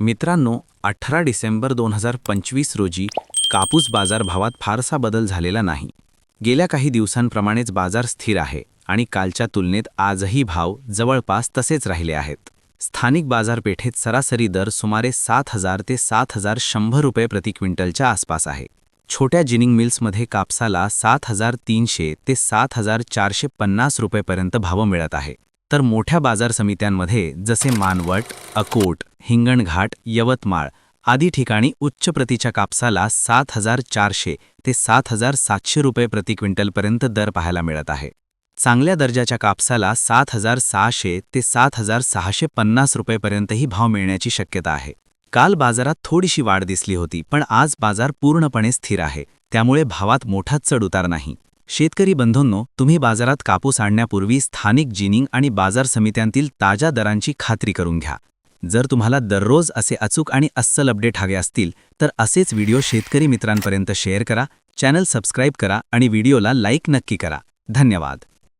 मित्रांनो अठरा डिसेंबर दोन हजार पंचवीस रोजी कापूस बाजारभावात फारसा बदल झालेला नाही. गेल्या काही दिवसांप्रमाणेच बाजार स्थिर आहे आणि कालच्या तुलनेत आजही भाव जवळपास तसेच राहिले आहेत. स्थानिक बाजारपेठेत सरासरी दर सुमारे सात हजार ते सात हजार शंभर रुपये प्रति क्विंटलच्या आसपास आहे. छोट्या जिनिंग मिल्समध्ये कापसाला सात हजार तीनशे ते सात हजार चारशे पन्नास रुपयेपर्यंत भाव मिळत आहे. तर मोठ्या बाजार समित्यांमध्ये जसे मानवट अकोट हिंगणघाट यवतमाळ आदी ठिकाणी उच्च प्रतीच्या कापसाला सात हजार चारशे ते सात हजार सातशे रुपये प्रति क्विंटलपर्यंत दर पाहायला मिळत आहे. चांगल्या दर्जाच्या कापसाला सात हजार सहाशे ते सात हजार सहाशे पन्नास रुपयेपर्यंतही भाव मिळण्याची शक्यता आहे. काल बाजारात थोडीशी वाढ दिसली होती पण आज बाजार पूर्णपणे स्थिर आहे त्यामुळे भावात मोठा चढउतार नाही. शेतकरी बंधूंनो तुम्ही बाजारात कापूस आणण्यापूर्वी स्थानिक जिनिंग आणि बाजार समित्यांतील ताज्या दरांची खात्री करून घ्या. जर तुम्हाला दररोज असे अचूक आणि अस्सल अपडेट हवे असतील तर असेच व्हिडिओ शेतकरी मित्रांपर्यंत शेअर करा चॅनल सबस्क्राईब करा आणि व्हिडिओला लाईक नक्की करा. धन्यवाद.